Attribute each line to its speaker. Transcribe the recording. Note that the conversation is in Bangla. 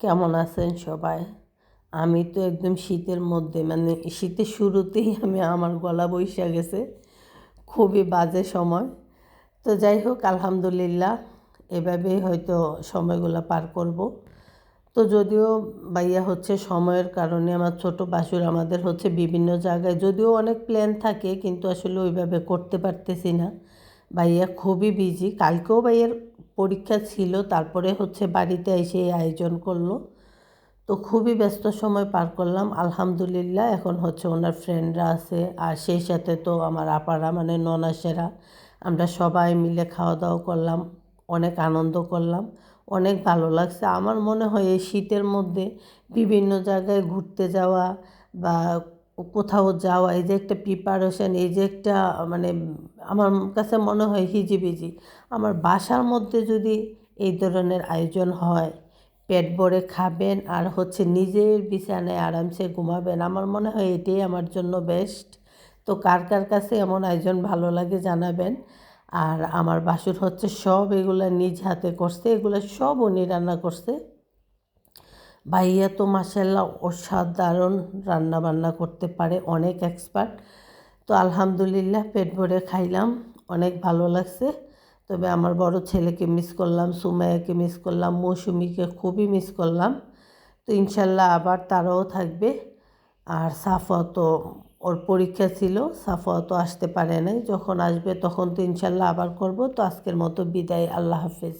Speaker 1: কেমন আছেন সবাই? আমি তো একদম শীতের মধ্যে মানে শীতের শুরুতেই আমি আমার গলা বৈশা গেছে। খুবই বাজে সময়। তো যাই হোক, আলহামদুলিল্লাহ, এভাবেই হয়তো সময়গুলো পার করব। তো যদিও ভাইয়া হচ্ছে সময়ের কারণে আমার ছোট বাসুর আমাদের হচ্ছে বিভিন্ন জায়গায়, যদিও অনেক প্ল্যান থাকে, কিন্তু আসলে ওইভাবে করতে পারতেছি না। ভাইয়া খুবই বিজি কালকেও ভাইয়ের পরীক্ষা ছিল, তারপরে হচ্ছে বাড়িতে এসে এই আয়োজন করল। তো খুবই ব্যস্ত সময় পার করলাম। আলহামদুলিল্লাহ, এখন হচ্ছে ওনার ফ্রেন্ডরা আছে। আর সেই সাথে তো আমার আপারা মানে ননাসেরা আমরা সবাই মিলে খাওয়া দাওয়া করলাম, অনেক আনন্দ করলাম, অনেক ভালো লাগছে। আমার মনে হয় এই শীতের মধ্যে বিভিন্ন জায়গায় ঘুরতে যাওয়া বা কোথাও যাওয়া, এই যে একটা প্রিপারেশন এই যে একটা মানে আমার কাছে মনে হয় হিজিবিজি। আমার বাসার মধ্যে যদি এই ধরনের আয়োজন হয়, পেট ভরে খাবেন আর হচ্ছে নিজের বিছানায় আরামসে ঘুমাবেন, আমার মনে হয় এটাই আমার জন্য বেস্ট তো কার কার কাছে এমন আয়োজন ভালো লাগে জানাবেন। আর আমার বাসুর হচ্ছে সব এগুলো নিজ হাতে করছে, এগুলো সব উনি রান্না করছে। ভাইয়া তো মাসাল্লাহ অসাধারণ রান্না বান্না করতে পারে, অনেক এক্সপার্ট তো আলহামদুলিল্লাহ পেট ভরে খাইলাম, অনেক ভালো লাগছে। তবে আমার বড় ছেলেকে মিস করলাম সুমায়াকে মিস করলাম, মৌসুমিকে খুবই মিস করলাম। তো ইনশাল্লাহ আবার তারাও থাকবে। আর সাফা তো ওর পরীক্ষা ছিল সাফা তো আসতে পারে নাই। যখন আসবে তখন তো ইনশাল্লাহ আবার করব। তো আজকের মতো বিদায়, আল্লাহ হাফেজ।